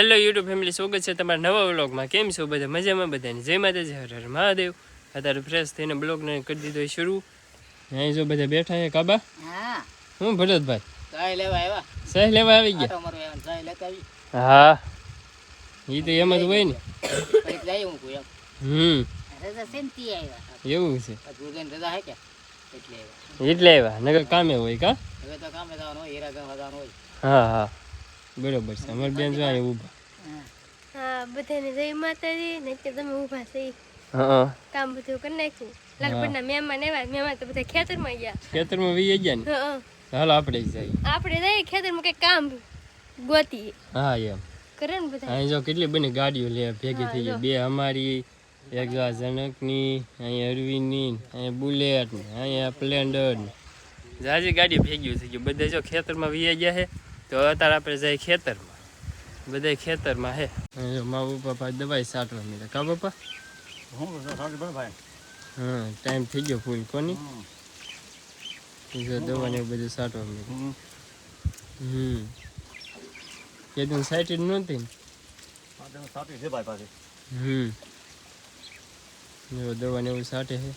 Hello YouTube family સ્વાગત છે તમારા નવા વ્લોગમાં. કેમ છો બધા? મજામાં બધાની? જય માતાજી હર હર મહાદેવ. અત્યારે ફ્રેશ થઈને બ્લોગને કરી દીધો શરૂ. અહીં જો બધા બેઠા છે કાબા? હા. હું ભરતભાઈ? ચાય લેવા આવ્યા. સહ લેવા આવી ગયા? ચાય હા. એ તો એમ જ હોય ને. હમ. એવું છે. એટલે આવ્યા. નગર કામે હોય કા? હા હા. બરોબર છે. અમારી બેન જો અહીં ઊભા. હા બધાને જય માતાજી ને કે તમે ઊભા થઈ હા. કામ બધું કરી નાખ્યું. લગભગના મહેમાન આવ્યા મહેમાન તો બધા ખેતરમાં ગયા. ખેતરમાં વી ગયા ને? હં, હં. આપણે જઈએ. આપણે જઈએ ખેતરમાં કંઈક કામ ગોતીએ. હા એમ. કરે ને બધા? અહીં જો કેટલી બની ગાડીઓ લે ભેગી થઈ ગઈ. બે અમારી એક જો આ જનકની અહીંયા અરવિંદની અહીંયા બુલેટ ને અહીંયા સ્પ્લેન્ડર ને જાજી ગાડી ભેગી થઈ ગઈ. બધા જો ખેતરમાં વી ગયા છે. તો અત્યારે આપણે જઈએ ખેતરમાં. બધા ખેતરમાં હે. મા પપ્પા દવાઈ સાટવા મળે કા પપ્પા? હા ટાઈમ થઈ ગયો ફૂલ. કોની? દવા દવાને એવું બધું સાટવા મળે હમ. એ દિન સાઈટેડ નહોતી હમ. જો દવા ને એવું સાટે છે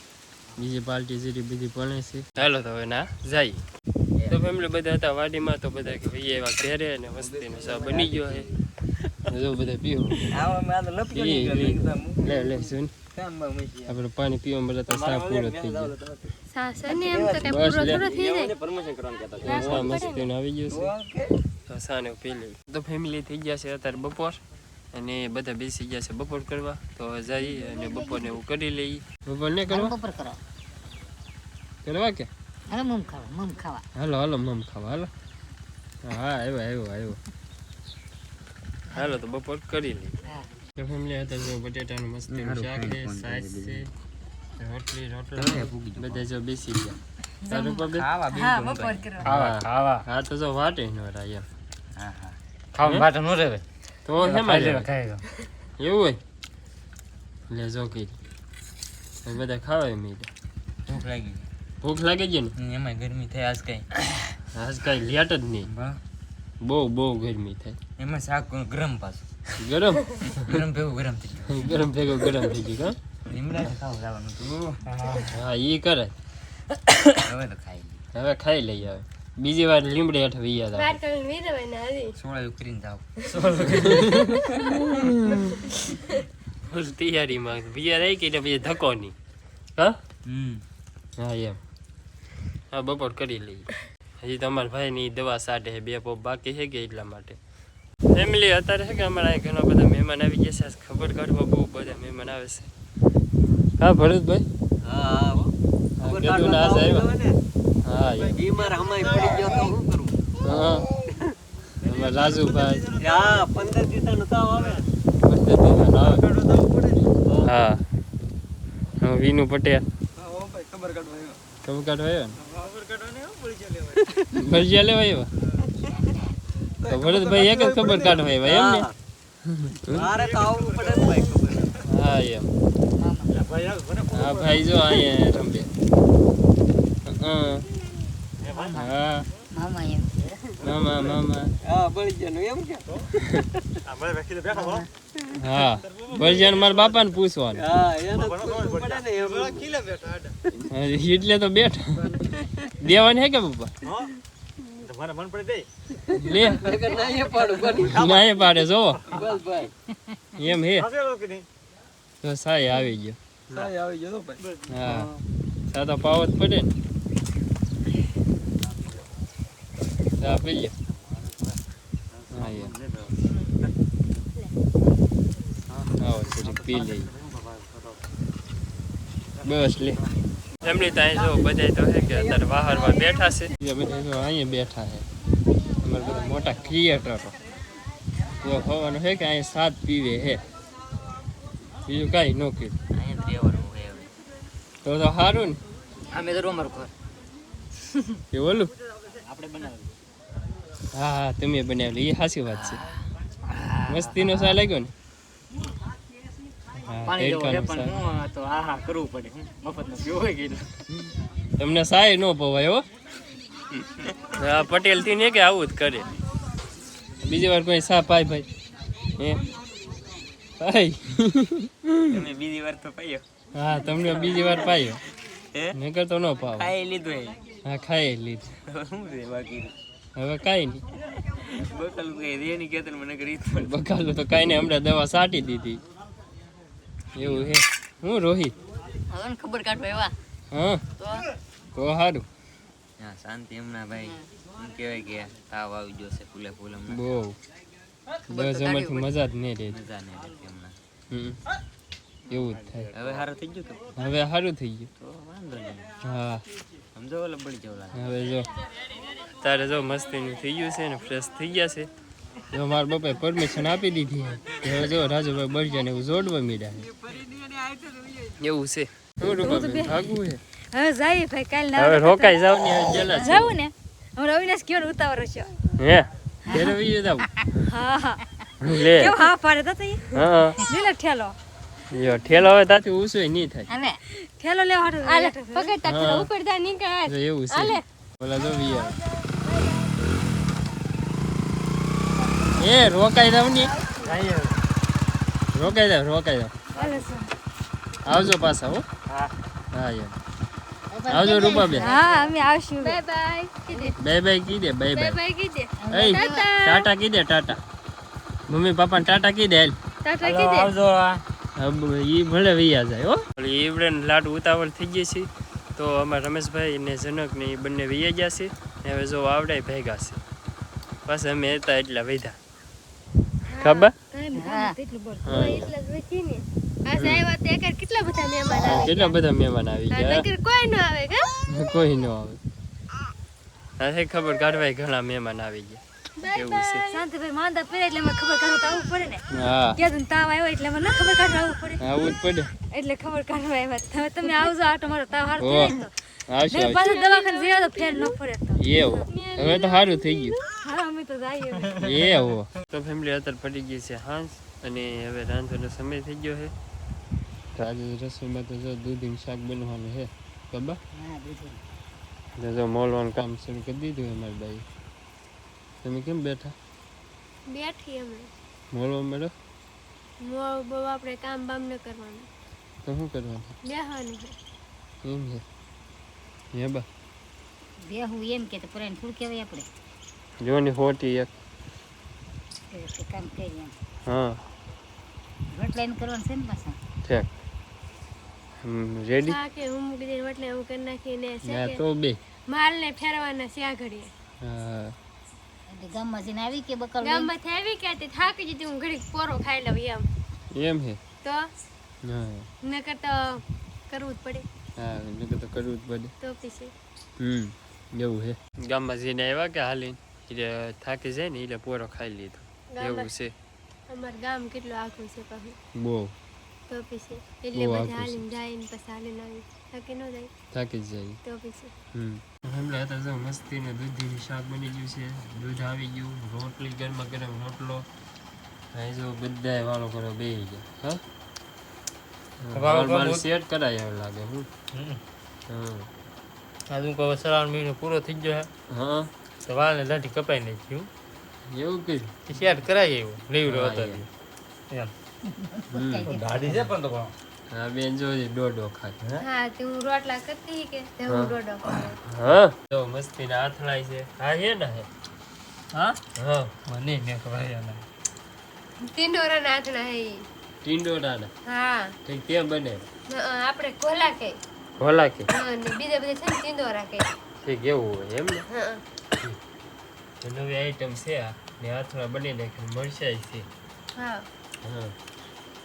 બીજી પાર્ટી જેટલી બધી ભણે છે. ચાલો તો હવે ના જાય તો ફેમિલી બધા હતા વાડીમાં તો બધા કે ભાઈ એવા ઘેરે અને વસ્તીનો સા બની ગયો હે જો બધા પીવો પી, પી. લે લે સુન. આપણે પાણી પીવા મળે તો સા પૂરો થઈ ગયો. સાસને એમ તો કઈ બસ પૂરો લે. થોડો થઈ જાય. સા મસ્તીનો આવી ગયો છે. તો સાને પી લે તો ફેમિલી થઈ ગયા છે અત્યારે બપોર અને બધા બેસી ગયા છે બપોર કરવા. તો જઈ અને બપોરને એવું કરી લઈએ. બપોર ને કરવા? બપોર કરવા. કરવા કે? હવે મમ ખાવા મમ ખાવા હાલો હાલો મમ ખાવા હાલો હા આવ્યો આવ્યો આવ્યો હાલો તો બપોર કરી લે હા ફેમિલી હતા જો બટેટાનું મસ્ત શાક છે સાસ છે રોટલી રોટલા બધા જો બેસી ગયા તારું હા બપોર ખાવા ખાવા હા તો જો વાટે ન રાય એમ ખાવા માટે નો રેવે તો હેમાં લેવા? ખાઈ એવું હોય લે જો કઈ બધા ખાવા મીઠા ભૂખ લાગી ભૂખ લાગે છે ને? એમાં ગરમી થાય આજ કઈ. આજ કાંઈ લેટ જ નહીં. બહુ બહુ ગરમી થાય. એમાં શાક ગરમ પાછું. ગરમ? ગરમ ભેગું ગરમ થઈ ગયું. ગરમ ભેગો ગરમ થઈ ગયું લીમડા ખાવ જવાનું તું હા હા. એ કરે. હવે તો ખાઈ હવે ખાઈ લઈએ આવે બીજી વાર લીમડે હેઠ વૈયા હતા બહાર કરીને વી દેવાય ને હજી. સોળા ઉકરીને જાવ ફૂલ તૈયારીમાં. બીજા રહી કે એટલે પછી ધકો નહીં. હા? હમ. હા એમ. હા બપોર કરી લઈએ. હજી તમારા ભાઈની દવા સાટે બે પોપ બાકી છે કે એટલા માટે. ફેમિલી અત્યારે છે કે અમારા ઘણા બધા મહેમાન આવી ગયા છે ખબર કાઢવા બહુ બધા મહેમાન આવે છે. હા ભરતભાઈ? હા હા, કીધું ને. હા. બીમાર હમાય પડી ગયો તો શું કરું? હા. અમારા રાજુભાઈ. હા પંદર દિવસ નો તાવ આવે. બધા મહેમાન આવે. કાઢો તો પડે ને હા. વિનુ પટેલ. હા ભાઈ ખબર કાઢવા આવ્યો. ખબર કાઢવા આવ્યો ને ખબર કાઢવા ને? ભરજિયા લેવા આવ્યા તો ભરતભાઈ એક જ ખબર કાઢવા આવ્યા એમ ને? મારે તો આવવું પડે ભાઈ ખબર. હા એમ. ભાઈ આવ મને હા ભાઈ જો અહીંયા રમે. હા. હા મામા હા બળી એમ કે. હા. ભરજિયાને મારા પૂછવાનું. પડે ને એમ. એટલે તો બેઠા. દેવાની હે કે પપ્પા? તમારા મન પડે એ પાડું બની ના એ પાડે જો. બસ ભાઈ એમ હે તો સાય આવી ગયો. સાય આવી ગયો તો ભાઈ. હા. સાદા પાવત જ પડે ને. સા પીએ હા આવો પી બસ લે. એમની ત્યાં જો બધા તો છે કે અત્યારે બહારમાં બેઠા છે. એ બધા જો અહીંયા બેઠા છે. અમારે બધા મોટા ક્રિએટરો જો ખવાનું છે કે અહીંયા સાત પીવે હે. બીજું કાંઈ ન કીધું અહીંયા તો તો સારું ને. અમે તો અમારું ઘર. એ ઓલું? આપણે બનાવ્યું. હા હા તમે બનાવેલી. એ સાચી વાત છે. મસ્તીનો સા લાગ્યો ને. પાણી જેવો છે પણ હું તો આ કરવું પડે. મફત નો પીવો ગયેલો. તમને સાય નો પવાય હો. પટેલથી ને કે આવું જ કરે. બીજી વાર કોઈ સા પાય ભાઈ. હે? તમે બીજી વાર તો પાયો. હા તમને બીજી વાર પાયો. નકર તો ન પાવ. ખાઈ લીધું એ. હા ખાઈ લીધું. શું છે બાકી? હવે કાંઈ નહીં. બકાલું કઈ રે ની કેતન મને કરી બકાલું તો કાંઈ નહીં હમણાં દવા સાટી દીધી. એવું હે હું રોહિત હવે ખબર કાઢો એવા. હા. તો? તો સારું હા શાંતિ હમણાં ભાઈ. શું કહેવાય કે તાવ આવી ગયો છે ફૂલે ફૂલ હમણાં. બહુ. બસ એમાંથી મજા જ નહીં રહે. મજા નહીં રહેતી હમણાં. હમ. એવું જ થાય. હવે સારું થઈ ગયું તો? હવે સારું થઈ ગયું. તો વાંધો નહીં. હા. સમજો ઓલા બળી જાવ લાગે હવે જો. તારે જો મસ્તીનું થઈ ગયું છે ને ફ્રેશ થઈ ગયા છે. જો મારા બાપાએ પરમિશન આપી દીધી છે. હવે જો રાજુભાઈ બળજાને એવું જોડવા મીડા એવું છે. હવે જઈએ ભાઈ કાલ હવે રોકાઈ જાવ ને હવે ગયેલા ને? હવે અવિનાશ કેવો ઉતાવળ છે. હે? ઘરે વહી જાવ. હા હા. લે. કેવો હા પાડે તો તઈ? હા લીલો ઠેલો. હવે તાથી ઉસોય નહીં થાય. અને ઠેલો લેવા હાટુ ઠેલો એવું છે. બોલા જો વિયા એ રોકાઈ જાવ ને. રોકાઈ જાવ રોકાઈ જાવ. આવજો પાછા હો. હા. યાર આવજો રૂપાબેન હા અમે આવશું. બાય બાય કીધે. બાય બાય કીધે બાય બાય. બાય બાય કીધે. એય ટાટા. કીધે ટાટા. મમ્મી પપ્પાને ટાટા કીધે હાલ. ટાટા આવજો ઈ ભલે વૈયા જાય હો. ઈવડે લાડુ ઉતાવળ થઈ ગઈ છે. તો અમારા રમેશભાઈ ને જનક ને એ બંને વૈયા ગયા છે. હવે જો આવડે ભેગા છે. બસ અમે હતા એટલા વૈધા ખબર? કેટલા બધા મહેમાન આવે કેટલા બધા મહેમાન આવી ગયા? કોઈ ન આવે કોઈ ન આવે. હા ખબર કાઢવાય ઘણા મહેમાન આવી ગયા. એવું છે. શાંતિભાઈ માંદા પડે એટલે મને ખબર કાઢવા આવવું પડે ને. હા. ક્યાં તાવ આવ્યો એટલે મને ખબર કાઢવા આવવું પડે. આવું જ પડે. એટલે ખબર કાઢવા આવ્યા. તમે તમે આવજો આટો મારો તાવ હાર થઈ જાય તો. પાછું દવાખાને જઈએ તો ફેર ન પડે એવું. હવે તો સારું થઈ ગયું. હા તો તો ફેમિલી અત્યારે પડી ગઈ છે હાંસ અને હવે રાંધવાનો સમય થઈ ગયો છે. તો આજે રસોઈમાં તો જો દૂધીનું શાક બનવાનું છે ખબર? તો જો મોલવાનું કામ શરૂ કરી દીધું અમારી બાઈ તમે કેમ બેઠા? બેઠી અમે. મોલવા મળો? મોલ બહુ આપણે કામ બામ ન કરવાનું. તો શું કરવાનું? બેહવાનું છે. એમ છે. હે બા. બે હું એમ કે પુરાણ ફૂલ કહેવાય આપણે. જોની હોટી એક. કામ કરીએ હા. રોટલાઈને કરવાનું છે ને પાછા? ઠેક રેડી હા કે હું મૂકી દઈને એટલે હું કરી નાખીને છે તો બે. માલ ને ફેરવાના છે આ ઘડીએ. હા. એટલે ગામમાં જઈને આવી કે બકલ ગામમાંથી આવી કે તે થાકી જતી હું ઘડીક પોરો ખાઈ લઉં એમ. એમ હે? તો? હા. નકર તો કરવું જ પડે. હા નકર તો કરવું જ પડે. તો પછી? હમ એવું હે. ગામમાં જઈને આવ્યા કે હાલીને? એટલે થાકી જાય ને એટલે પોરો ખાઈ લીધો એવું છે અમાર ગામ કેટલું આખું છે પાછું બહુ તો પછી એટલે બધા હાલીને જાય ને પછી હાલીને આવી થાકી ન જાય થાકી જાય તો પછી હમ હમણાં તો જો મસ્તી ને દૂધીનું શાક બની ગયું છે દૂધ આવી ગયું રોટલી ગરમા ગરમ રોટલો અહીં જો બધા વાળો કરો બે ગયા હા સેટ કરાય એવું લાગે હું હા આજુ કહો શ્રાવણ મહિનો પૂરો થઈ ગયો હા વાળને દાઢી કપાઈ નાખ્યું. એવું કર્યું શેર કરાય એવું લેવું હતો. એમ. દાઢી છે પણ તો હા બેન જો દોડો ખાય. હા? તે હું રોટલા કરતી કે તે હું ડોડો હા? તો મસ્તી ના આથળાય છે. હા હે ને? હે? હા. હા મને ને ખબર એને તીંડોરાના હાથના હે તે બને? ન- આપણે કોલા કે. ભોલા અને બીજા બધા છે ને તીંડોરા રાખે. ઠીક એવું હોય એમ ને? નવી આઈટમ છે આ. ને આથળા બની નાખી મળશે છે. હા. હા.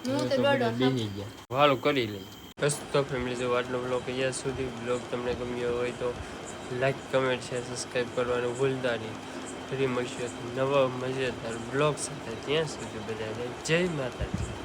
હું તો ડોડો બેસી ગયા. વાળું કરી લઈ બસ તો ફેમિલી જો આટલો બ્લોગ અહીંયા સુધી. બ્લોગ તમને ગમ્યો હોય તો લાઈક કમેન્ટ શેર સબસ્ક્રાઈબ કરવાનું ભૂલતા નહીં. ફરી મળશે નવા મજેદાર બ્લોગ સાથે. ત્યાં સુધી બધાને જય માતાજી.